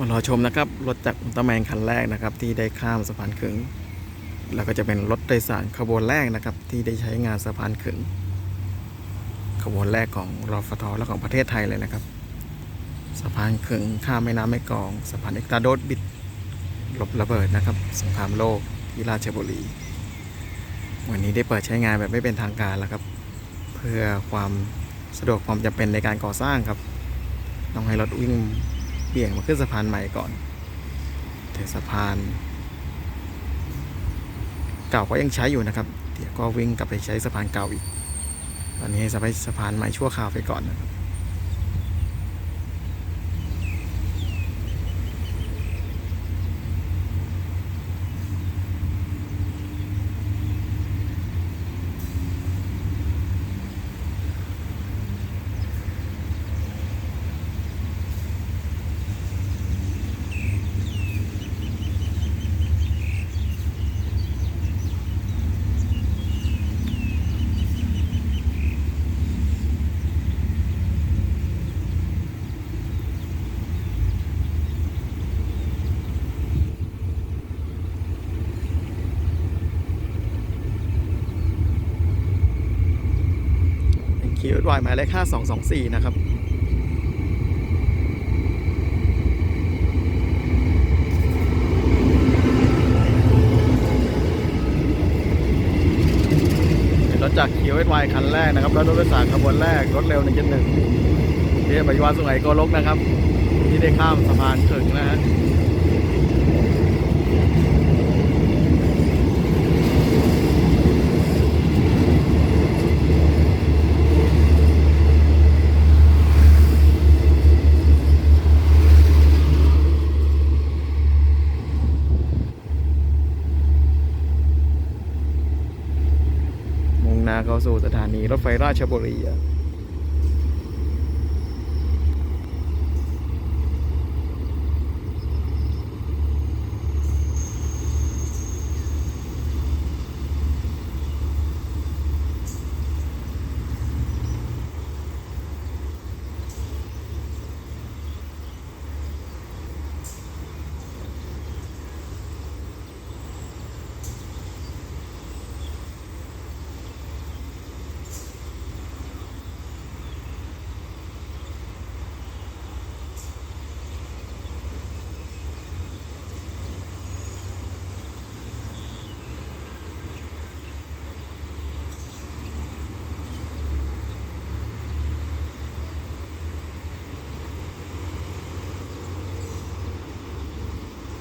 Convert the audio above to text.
มารอชมนะครับ รถจากอุลตร้าแมนคันแรกนะครับ ที่ได้ข้ามสะพานขึง แล้วก็จะเป็นรถโดยสารขบวนแรกนะครับ ที่ได้ใช้งานสะพานขึง ขบวนแรกของรอฟทและของประเทศไทยเลยนะครับ สะพานขึงข้ามแม่น้ำแม่กอง สะพานเอกตาโดดบิดหลบระเบิดนะครับ สงครามโลกที่ราชบุรี วันนี้ได้เปิดใช้งานแบบไม่เป็นทางการแล้วครับ เพื่อความสะดวกความจำเป็นในการก่อสร้างครับ ต้องให้รถวิ่ง เบี่ยงมาขึ้นสะพานใหม่ก่อน แต่สะพาน เก่าก็ยังใช้อยู่นะครับ เดี๋ยวก็วิ่งกลับไปใช้สะพานเก่าอีก ตอนนี้ให้สะพานสะพานใหม่ชั่วคราวไปก่อนนะครับ คิวดวายหมายเลข5224 นะครับเป็นรถจากคิวดวายคันแรกนะครับรถโดยสารขบวนแรก รถเร็ว1.1ที่ปัจจุบันสุไหงโกลกนะครับ ที่ได้ข้ามสะพานขึงนะฮะ หน้าเข้าสู่สถานีรถไฟราชบุรี